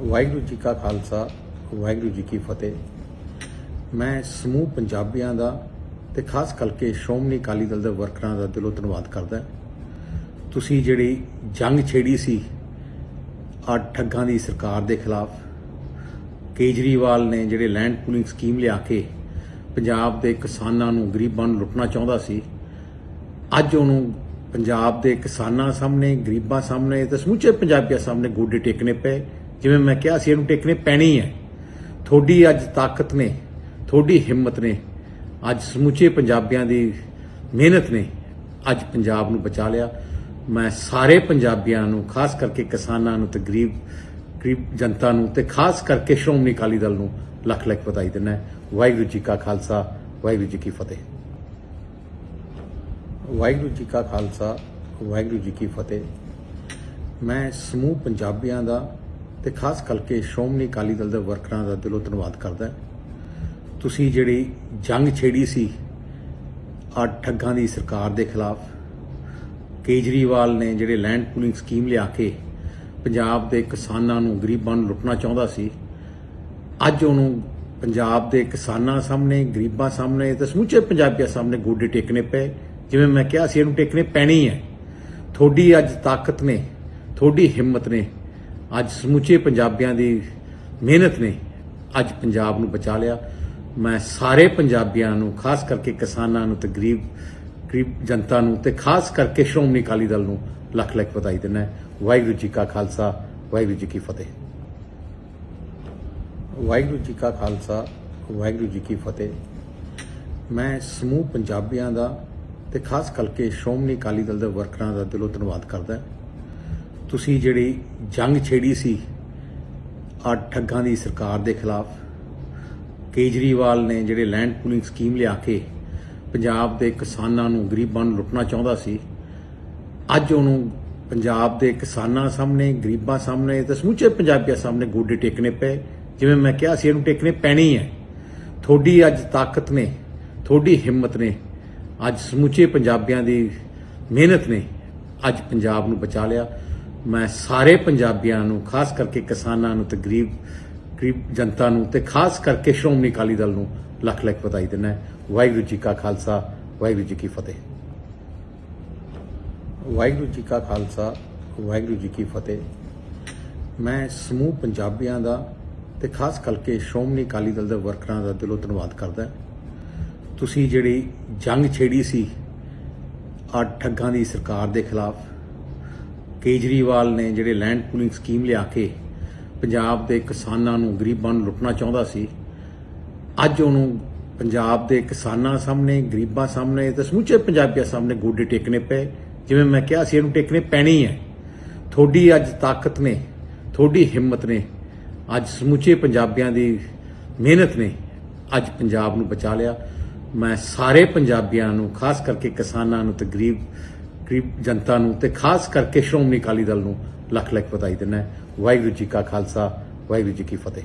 ਵਾਹਿਗੁਰੂ ਜੀ ਕਾ ਖਾਲਸਾ, ਵਾਹਿਗੁਰੂ ਜੀ ਕੀ ਫਤਿਹ। ਮੈਂ ਸਮੂਹ ਪੰਜਾਬੀਆਂ ਦਾ ਤੇ ਖਾਸ ਕਰਕੇ ਸ਼੍ਰੋਮਣੀ ਅਕਾਲੀ ਦਲ ਦੇ ਵਰਕਰਾਂ ਦਾ ਦਿਲੋਂ ਧੰਨਵਾਦ ਕਰਦਾ ਤੁਸੀਂ ਜਿਹੜੀ ਜੰਗ ਛੇੜੀ ਸੀ ਆ ਠੱਗਾਂ ਦੀ ਸਰਕਾਰ ਦੇ ਖਿਲਾਫ, ਕੇਜਰੀਵਾਲ ਨੇ ਜਿਹੜੇ ਲੈਂਡ ਪੂਲਿੰਗ ਸਕੀਮ ਲਿਆ ਕੇ ਪੰਜਾਬ ਦੇ ਕਿਸਾਨਾਂ ਨੂੰ ਗਰੀਬਾਂ ਨੂੰ ਲੁੱਟਣਾ ਚਾਹੁੰਦਾ ਸੀ, ਅੱਜ ਉਹਨੂੰ ਪੰਜਾਬ ਦੇ ਕਿਸਾਨਾਂ ਸਾਹਮਣੇ, ਗਰੀਬਾਂ ਸਾਹਮਣੇ ਤੇ ਸਮੁੱਚੇ ਪੰਜਾਬੀਆਂ ਸਾਹਮਣੇ ਗੋਡੇ ਟੇਕਣੇ ਪਏ। ਜਿਵੇਂ ਮੈਂ ਕਿਹਾ ਸੀ, ਇਹਨੂੰ ਟੇਕਣੇ ਪੈਣੀ ਹੈ। ਤੁਹਾਡੀ ਅੱਜ ਤਾਕਤ ਨੇ ਤੁਹਾਡੀ ਹਿੰਮਤ ਨੇ, ਅੱਜ ਸਮੁੱਚੇ ਪੰਜਾਬੀਆਂ ਦੀ ਮਿਹਨਤ ਨੇ, ਅੱਜ ਪੰਜਾਬ ਨੂੰ ਬਚਾ ਲਿਆ। ਮੈਂ ਸਾਰੇ ਪੰਜਾਬੀਆਂ ਨੂੰ, ਖਾਸ ਕਰਕੇ ਕਿਸਾਨਾਂ ਨੂੰ ਤੇ ਗਰੀਬ ਗਰੀਬ ਜਨਤਾ ਨੂੰ ਤੇ ਖਾਸ ਕਰਕੇ ਸ਼੍ਰੋਮਣੀ ਅਕਾਲੀ ਦਲ ਨੂੰ ਲੱਖ ਲੱਖ ਵਧਾਈ ਦਿੰਦਾ ਵਾਹਿਗੁਰੂ ਜੀ ਕਾ ਖਾਲਸਾ, ਵਾਹਿਗੁਰੂ ਜੀ ਕੀ ਫਤਿਹ। ਵਾਹਿਗੁਰੂ ਜੀ ਕਾ ਖਾਲਸਾ, ਵਾਹਿਗੁਰੂ ਜੀ ਕੀ ਫਤਿਹ। ਮੈਂ ਸਮੂਹ ਪੰਜਾਬੀਆਂ ਦਾ ਤੇ ਖਾਸ ਕਰਕੇ ਸ਼੍ਰੋਮਣੀ ਅਕਾਲੀ ਦਲ ਦੇ ਵਰਕਰਾਂ ਦਾ ਦਿਲੋਂ ਧੰਨਵਾਦ ਕਰਦਾ ਤੁਸੀਂ ਜਿਹੜੀ ਜੰਗ ਛੇੜੀ ਸੀ ਆ ਠੱਗਾਂ ਦੀ ਸਰਕਾਰ ਦੇ ਖਿਲਾਫ, ਕੇਜਰੀਵਾਲ ਨੇ ਜਿਹੜੇ ਲੈਂਡ ਪੂਲਿੰਗ ਸਕੀਮ ਲਿਆ ਕੇ ਪੰਜਾਬ ਦੇ ਕਿਸਾਨਾਂ ਨੂੰ, ਗਰੀਬਾਂ ਨੂੰ ਲੁੱਟਣਾ ਚਾਹੁੰਦਾ ਸੀ, ਅੱਜ ਉਹਨੂੰ ਪੰਜਾਬ ਦੇ ਕਿਸਾਨਾਂ ਸਾਹਮਣੇ, ਗਰੀਬਾਂ ਸਾਹਮਣੇ ਤੇ ਸਮੁੱਚੇ ਪੰਜਾਬੀਆਂ ਸਾਹਮਣੇ ਗੋਡੇ ਟੇਕਣੇ ਪਏ। ਜਿਵੇਂ ਮੈਂ ਕਿਹਾ ਸੀ, ਇਹਨੂੰ ਟੇਕਣੇ ਪੈਣੀ ਹੈ ਤੁਹਾਡੀ ਅੱਜ ਤਾਕਤ ਨੇ ਤੁਹਾਡੀ ਹਿੰਮਤ ਨੇ ਅੱਜ ਸਮੁੱਚੇ ਪੰਜਾਬੀਆਂ ਦੀ ਮਿਹਨਤ ਨੇ ਅੱਜ ਪੰਜਾਬ ਨੂੰ ਬਚਾ ਲਿਆ। ਮੈਂ ਸਾਰੇ ਪੰਜਾਬੀਆਂ ਨੂੰ, ਖਾਸ ਕਰਕੇ ਕਿਸਾਨਾਂ ਨੂੰ ਤੇ ਗਰੀਬ ਗਰੀਬ ਜਨਤਾ ਨੂੰ ਤੇ ਖਾਸ ਕਰਕੇ ਸ਼੍ਰੋਮਣੀ ਅਕਾਲੀ ਦਲ ਨੂੰ ਲੱਖ ਲੱਖ ਵਧਾਈ ਦਿੰਦਾ ਵਾਹਿਗੁਰੂ ਜੀ ਕਾ ਖਾਲਸਾ, ਵਾਹਿਗੁਰੂ ਜੀ ਕੀ ਫਤਿਹ। ਵਾਹਿਗੁਰੂ ਜੀ ਕਾ ਖਾਲਸਾ, ਵਾਹਿਗੁਰੂ ਜੀ ਕੀ ਫਤਿਹ। ਮੈਂ ਸਮੂਹ ਪੰਜਾਬੀਆਂ ਦਾ ਤੇ ਖਾਸ ਕਰਕੇ ਸ਼੍ਰੋਮਣੀ ਅਕਾਲੀ ਦਲ ਦੇ ਵਰਕਰਾਂ ਦਾ ਦਿਲੋਂ ਧੰਨਵਾਦ ਕਰਦਾ ਤੁਸੀਂ ਜਿਹੜੀ ਜੰਗ ਛੇੜੀ ਸੀ ਆ ਠੱਗਾਂ ਦੀ ਸਰਕਾਰ ਦੇ ਖਿਲਾਫ, ਕੇਜਰੀਵਾਲ ਨੇ ਜਿਹੜੇ ਲੈਂਡ ਪੂਲਿੰਗ ਸਕੀਮ ਲਿਆ ਕੇ ਪੰਜਾਬ ਦੇ ਕਿਸਾਨਾਂ ਨੂੰ ਗਰੀਬਾਂ ਨੂੰ ਲੁੱਟਣਾ ਚਾਹੁੰਦਾ ਸੀ, ਅੱਜ ਉਹਨੂੰ ਪੰਜਾਬ ਦੇ ਕਿਸਾਨਾਂ ਸਾਹਮਣੇ, ਗਰੀਬਾਂ ਸਾਹਮਣੇ ਤੇ ਸਮੁੱਚੇ ਪੰਜਾਬੀਆਂ ਸਾਹਮਣੇ ਗੋਡੇ ਟੇਕਣੇ ਪਏ। ਜਿਵੇਂ ਮੈਂ ਕਿਹਾ ਸੀ, ਇਹਨੂੰ ਟੇਕਣੇ ਪੈਣੀ ਹੈ। ਤੁਹਾਡੀ ਅੱਜ ਤਾਕਤ ਨੇ, ਤੁਹਾਡੀ ਹਿੰਮਤ ਨੇ, ਅੱਜ ਸਮੁੱਚੇ ਪੰਜਾਬੀਆਂ ਦੀ ਮਿਹਨਤ ਨੇ, ਅੱਜ ਪੰਜਾਬ ਨੂੰ ਬਚਾ ਲਿਆ। ਮੈਂ ਸਾਰੇ ਪੰਜਾਬੀਆਂ ਨੂੰ, ਖਾਸ ਕਰਕੇ ਕਿਸਾਨਾਂ ਨੂੰ ਤੇ ਗਰੀਬ ਗਰੀਬ ਜਨਤਾ ਨੂੰ ਤੇ ਖਾਸ ਕਰਕੇ ਸ਼੍ਰੋਮਣੀ ਅਕਾਲੀ ਦਲ ਨੂੰ ਲੱਖ ਲੱਖ ਵਧਾਈ ਦਿੰਦਾ ਵਾਹਿਗੁਰੂ ਜੀ ਕਾ ਖਾਲਸਾ, ਵਾਹਿਗੁਰੂ ਜੀ ਕੀ ਫਤਿਹ। ਵਾਹਿਗੁਰੂ ਜੀ ਕਾ ਖਾਲਸਾ, ਵਾਹਿਗੁਰੂ ਜੀ ਕੀ ਫਤਿਹ। ਮੈਂ ਸਮੂਹ ਪੰਜਾਬੀਆਂ ਦਾ ਤੇ ਖਾਸ ਕਰਕੇ ਸ਼੍ਰੋਮਣੀ ਅਕਾਲੀ ਦਲ ਦੇ ਵਰਕਰਾਂ ਦਾ ਦਿਲੋਂ ਧੰਨਵਾਦ ਕਰਦਾ ਤੁਸੀਂ ਜਿਹੜੀ ਜੰਗ ਛੇੜੀ ਸੀ ਆ ਠੱਗਾਂ ਦੀ ਸਰਕਾਰ ਦੇ ਖਿਲਾਫ ਕੇਜਰੀਵਾਲ ਨੇ ਜਿਹੜੇ ਲੈਂਡ ਪੂਲਿੰਗ ਸਕੀਮ ਲਿਆ ਕੇ ਪੰਜਾਬ ਦੇ ਕਿਸਾਨਾਂ ਨੂੰ, ਗਰੀਬਾਂ ਨੂੰ ਲੁੱਟਣਾ ਚਾਹੁੰਦਾ ਸੀ, ਅੱਜ ਉਹਨੂੰ ਪੰਜਾਬ ਦੇ ਕਿਸਾਨਾਂ ਸਾਹਮਣੇ, ਗਰੀਬਾਂ ਸਾਹਮਣੇ ਤੇ ਸਮੁੱਚੇ ਪੰਜਾਬੀਆਂ ਸਾਹਮਣੇ ਗੋਡੇ ਟੇਕਣੇ ਪਏ। ਜਿਵੇਂ ਮੈਂ ਕਿਹਾ ਸੀ, ਇਹਨੂੰ ਟੇਕਣੇ ਪੈਣੀ ਹੈ ਤੁਹਾਡੀ ਅੱਜ ਤਾਕਤ ਨੇ ਤੁਹਾਡੀ ਹਿੰਮਤ ਨੇ, ਅੱਜ ਸਮੁੱਚੇ ਪੰਜਾਬੀਆਂ ਦੀ ਮਿਹਨਤ ਨੇ, ਅੱਜ ਪੰਜਾਬ ਨੂੰ ਬਚਾ ਲਿਆ। ਮੈਂ ਸਾਰੇ ਪੰਜਾਬੀਆਂ ਨੂੰ, ਖਾਸ ਕਰਕੇ ਕਿਸਾਨਾਂ ਨੂੰ ਤੇ ਗਰੀਬ ਗਰੀਬ ਜਨਤਾ ਨੂੰ ਤੇ ਖਾਸ ਕਰਕੇ ਸ਼੍ਰੋਮਣੀ ਅਕਾਲੀ ਦਲ ਨੂੰ ਲੱਖ ਲੱਖ ਵਧਾਈ ਦਿੰਦਾ ਵਾਹਿਗੁਰੂ ਜੀ ਕਾ ਖਾਲਸਾ, ਵਾਹਿਗੁਰੂ ਜੀ ਕੀ ਫਤਿਹ।